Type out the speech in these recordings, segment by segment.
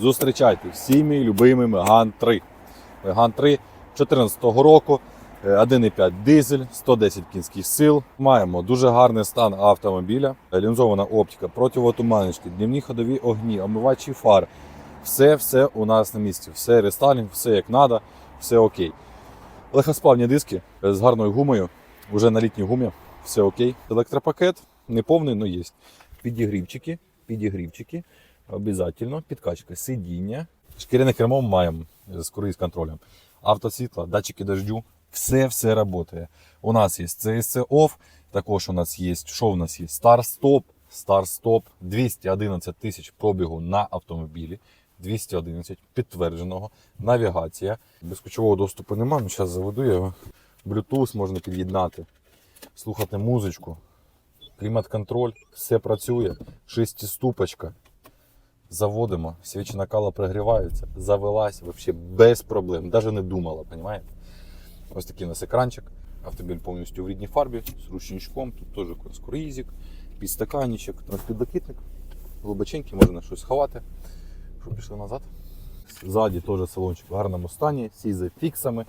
Зустрічайте всіми любими Меган 3. Меган 3 2014 року. е, 1,5 дизель, 110 кінських сил. Маємо дуже гарний стан автомобіля, лінзована оптика, противотуманочки, днівні ходові огні, омивачі фар. Все, все у нас на місці. Все рестайлінг, все як треба, все окей. Легкосплавні диски е, з гарною гумою, вже на літній гумі, все окей. Електропакет не повний, але є. Підігрівчики, підігрівчики, обов'язково, підкачка, сидіння. Шкіряне кермо маємо з круїз контролем. Автосвітла, датчики дождю, все все працює. У нас є CSC Off, також у нас є, що у нас є? Старт-стоп, старт-стоп, 211 тисяч пробігу на автомобілі. 211 підтвердженого, навігація. Безключового доступу немає, ну зараз заведу його. Bluetooth можна під'єднати, слухати музичку, клімат-контроль, все працює, шестиступочка. Заводимо, свічі накала прогріваються, завелась взагалі без проблем, навіть не думала, розумієте? Ось такий у нас екранчик. Автомобіль повністю в рідній фарбі з ручничком. Тут теж круїзик, підстаканничок, підлокітник, глибоченький, можна щось сховати. Що пішли назад. Ззаді теж салончик в гарному стані, всі з фіксами.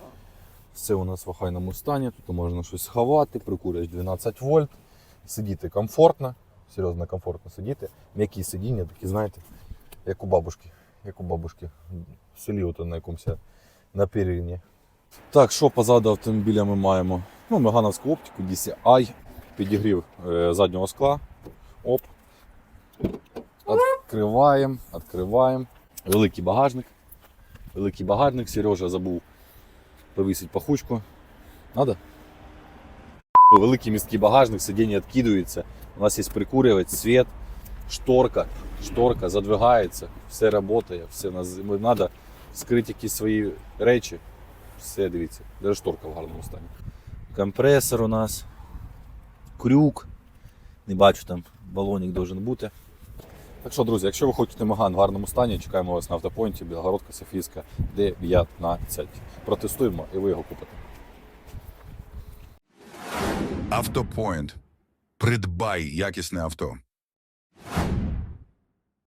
Все у нас в охайному стані. Тут можна щось сховати, прикурюєш 12 вольт. Сидіти комфортно, серйозно комфортно сидіти. М'які сидіння, такі, знаєте, як у бабушки. Як у бабушки в селі ото на якомусь на перерівні. Так, що позаду автомобіля ми маємо? Ну, Мегановську оптику DCI, підігрів е, заднього скла. Оп. Відкриваємо, відкриваємо. Великий багажник. Великий багажник. Сережа забув повісити пахучку. Надо? Великий місткий багажник, сидіння відкидується. У нас є прикурювач, світ, шторка. Шторка задвигається, все працює, все треба скрити якісь свої речі. Все, дивіться, навіть шторка в гарному стані. Компресор у нас, крюк. Не бачу, там балонник должен бути. Так що, друзі, якщо ви хочете Меган в гарному стані, чекаємо вас на автопойнті Білогородка Софійська 19. Протестуємо і ви його купите. Автопоінт. Придбай якісне авто.